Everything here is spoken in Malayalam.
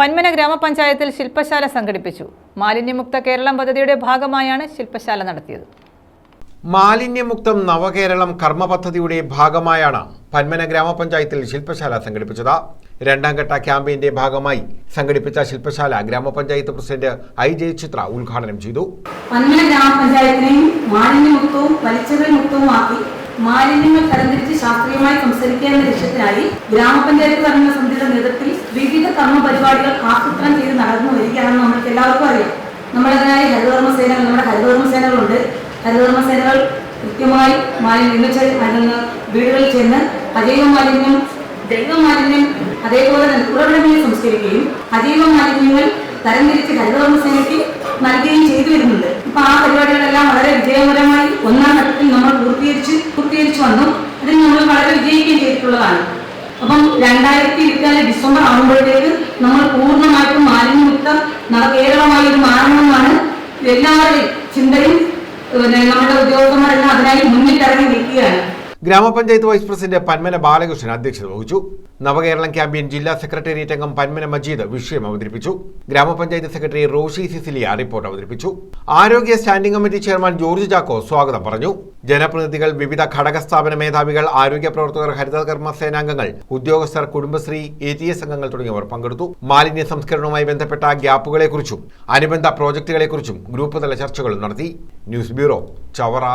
പന്മന ഗ്രാമപഞ്ചായത്തിൽ ശില്പശാല സംഘടിപ്പിച്ചു. മാലിന്യമുക്ത കേരളം പദ്ധതിയുടെ ഭാഗമായാണ് ശില്പശാല നടത്തിയത്. മാലിന്യമുക്തം നവകേരളം കർമ്മ പദ്ധതിയുടെ ഭാഗമായാണ് പന്മന ഗ്രാമപഞ്ചായത്തിൽ ശില്പശാല സംഘടിപ്പിച്ചത്. രണ്ടാം ഘട്ട ക്യാമ്പയിന്റെ ഭാഗമായി സംഘടിപ്പിച്ച ശില്പശാല ഗ്രാമപഞ്ചായത്ത് പ്രസിഡന്റ് ഐ ജയചിത്ര ഉദ്ഘാടനം ചെയ്തു. പന്മന ഗ്രാമപഞ്ചായത്തിനെയും മാലിന്യമുക്തവും വലിച്ചെറിയൽ മുക്തവുമാക്കി മാലിന്യങ്ങൾ തരംതിരിച്ച് ശാസ്ത്രീയമായി സംസാരിക്കുക എന്ന ലക്ഷ്യത്തിനായി ഗ്രാമപഞ്ചായത്ത് ഭരണ സമിതിയുടെ നേതൃത്വത്തിൽ വിവിധ കർമ്മ പരിപാടികൾ ആസൂത്രണം ചെയ്ത് നടന്നു വരികയാണെന്ന് നമുക്ക് എല്ലാവർക്കും അറിയാം. നമ്മളതിനായി ഹരിതകർമ്മ സേന നമ്മുടെ ഹരിതകർമ്മ സേനകളുണ്ട് ഹരിതകർമ്മ സേനകൾ കൃത്യമായി മാലിന്യം വീടുകളിൽ ചെന്ന് അജൈവ മാലിന്യം ജൈവ മാലിന്യം അതേപോലെ തന്നെ ഉറവിടങ്ങളിൽ സംസ്കരിക്കുകയും അജൈവ മാലിന്യങ്ങൾ തരംതിരിച്ച് ഹരിതകർമ്മ സേനയ്ക്ക് നൽകുകയും ചെയ്തു വരുന്നുണ്ട്. അപ്പൊ ആ പരിപാടികളെല്ലാം വളരെ വിജയകരമായി ഒന്നാം ഘട്ടത്തിൽ നമ്മൾ പൂർത്തീകരിച്ച് പൂർത്തീകരിച്ചു വന്നു. അതിൽ നമ്മൾ വളരെ വിജയിക്കുകയും ചെയ്തിട്ടുള്ളതാണ്. അപ്പം രണ്ടായിരത്തി ഇരുപത്തിനാല് ഡിസംബർ ആകുമ്പോഴത്തേക്ക് നമ്മൾ പൂർണമായിട്ടും മാലിന്യമുക്ത കേരളമായി ഒരു മാറണമെന്നാണ് എല്ലാവരുടെയും ചിന്തയും പിന്നെ നമ്മുടെ ഉദ്യോഗസ്ഥന്മാരെല്ലാം അതിനായി മുന്നിട്ടിറങ്ങി നിൽക്കുകയാണ്. ഗ്രാമപഞ്ചായത്ത് വൈസ് പ്രസിഡന്റ് പന്മന ബാലകൃഷ്ണൻ അധ്യക്ഷത വഹിച്ചു. നവകേരളം ക്യാമ്പയിൻ ജില്ലാ സെക്രട്ടേറിയറ്റ് അംഗം പന്മന മജീദ് വിഷയം അവതരിപ്പിച്ചു. ഗ്രാമപഞ്ചായത്ത് സെക്രട്ടറി റോഷി സിസിലിയ റിപ്പോർട്ട് അവതരിപ്പിച്ചു. ആരോഗ്യ standing committee chairman George Chacko സ്വാഗതം പറഞ്ഞു. ജനപ്രതിനിധികൾ വിവിധ ഘടക സ്ഥാപന മേധാവികൾ ആരോഗ്യ പ്രവർത്തകർ ഹരിതകർമ്മ സേനാംഗങ്ങൾ ഉദ്യോഗസ്ഥർ കുടുംബശ്രീ എ ടി എസ് അംഗങ്ങൾ തുടങ്ങിയവർ പങ്കെടുത്തു. മാലിന്യ സംസ്കരണവുമായി ബന്ധപ്പെട്ട ഗ്യാപ്പുകളെക്കുറിച്ചും അനുബന്ധ പ്രോജക്റ്റുകളെക്കുറിച്ചും ഗ്രൂപ്പ് തല ചർച്ചകളും നടത്തി. News bureau Chavara.